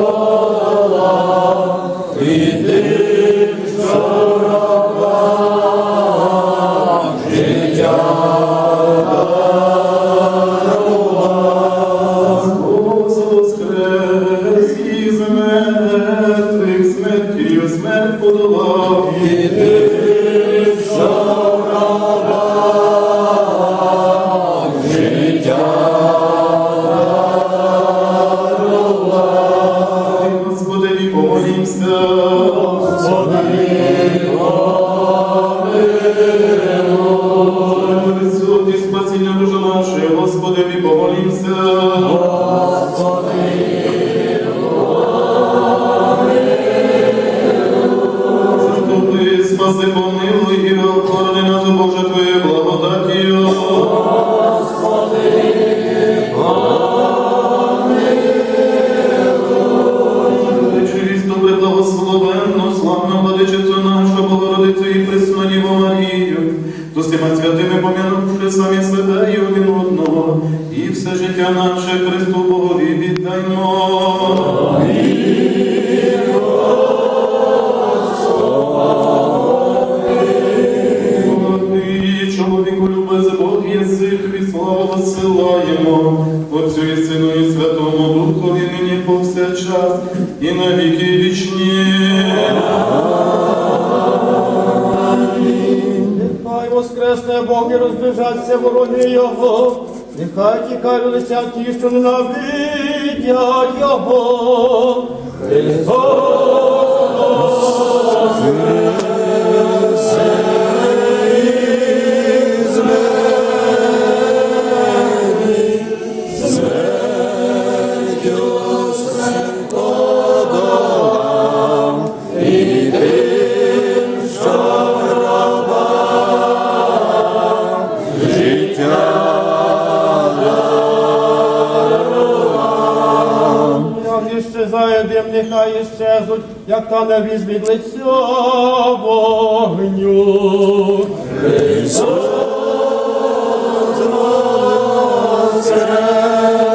Господа. місцях. і на віки вічні. Нехай воскресне Бог і розбіжаться вороги Його, нехай тікають лиця ті, що ненавидять Його. дим нехай щезнуть, як та не вріз від лиця вогню. Христос воскрес!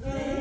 Good.